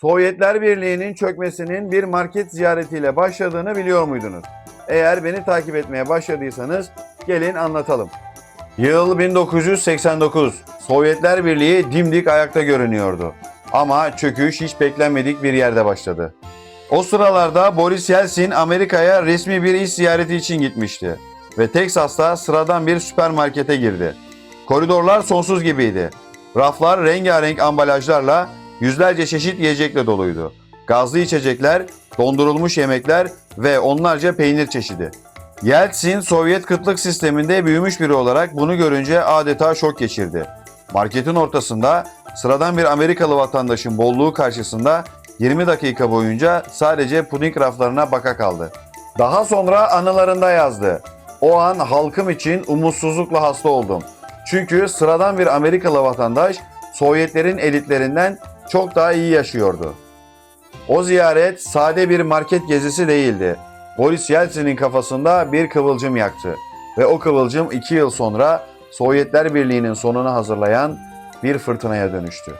Sovyetler Birliği'nin çökmesinin bir market ziyaretiyle başladığını biliyor muydunuz? Eğer beni takip etmeye başladıysanız gelin anlatalım. Yıl 1989. Sovyetler Birliği dimdik ayakta görünüyordu. Ama çöküş hiç beklenmedik bir yerde başladı. O sıralarda Boris Yeltsin Amerika'ya resmi bir iş ziyareti için gitmişti ve Teksas'ta sıradan bir süpermarkete girdi. Koridorlar sonsuz gibiydi. Raflar rengarenk ambalajlarla yüzlerce çeşit yiyecekle doluydu. Gazlı içecekler, dondurulmuş yemekler ve onlarca peynir çeşidi. Yeltsin Sovyet kıtlık sisteminde büyümüş biri olarak bunu görünce adeta şok geçirdi. Marketin ortasında sıradan bir Amerikalı vatandaşın bolluğu karşısında 20 dakika boyunca sadece puding raflarına baka kaldı. Daha sonra anılarında yazdı. O an halkım için umutsuzlukla hasta oldum. Çünkü sıradan bir Amerikalı vatandaş Sovyetlerin elitlerinden çok daha iyi yaşıyordu. O ziyaret sade bir market gezisi değildi. Boris Yeltsin'in kafasında bir kıvılcım yaktı. Ve o kıvılcım iki yıl sonra Sovyetler Birliği'nin sonunu hazırlayan bir fırtınaya dönüştü.